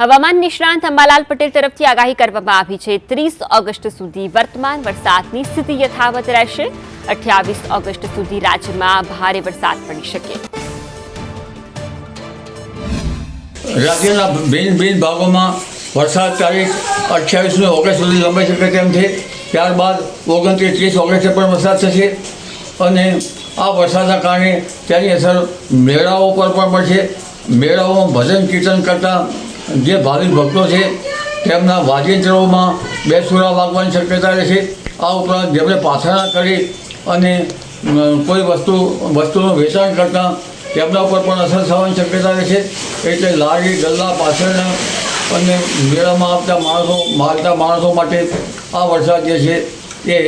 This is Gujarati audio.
હવામાન નિષ્ણાંત અંબાલાલ પટેલ તરફથી આગાહી કરવામાં આવી છે. ત્રીસ ઓગસ્ટ સુધી વર્તમાન વરસાદની સ્થિતિ યથાવત રહેશે. અઠ્યાવીસ ઓગસ્ટ સુધી રાજ્યમાં ભારે વરસાદ પડી શકે. રાજ્યના ભિન્ન ભિન્ન ભાગોમાં વરસાદ તારીખ અઠ્યાવીસમી ઓગસ્ટ સુધી લંબાઈ શકે તેમ છે. ત્યારબાદ ઓગણત્રીસ ત્રીસ ઓગસ્ટે પણ વરસાદ થશે અને આ વરસાદના કારણે તેની અસર મેળાઓ પર પણ પડશે. મેળાઓમાં ભજન કીર્તન કરતા જે ભાવિક ભક્તો છે, તેમના વાજિંત્રોમાં બે સુરા વાગવાની શક્યતા રહેશે આ ઉપરાંત જેમણે પાથરણા કરી અને કોઈ વસ્તુ, વસ્તુનું વેચાણ કરતાં તેમના ઉપર પણ અસર થવાની શક્યતા રહેશે એટલે લારી, ગલ્લા પાછળના અને મેળામાં આવતા માણસો મારતા માણસો માટે આ વરસાદ જે છે, એ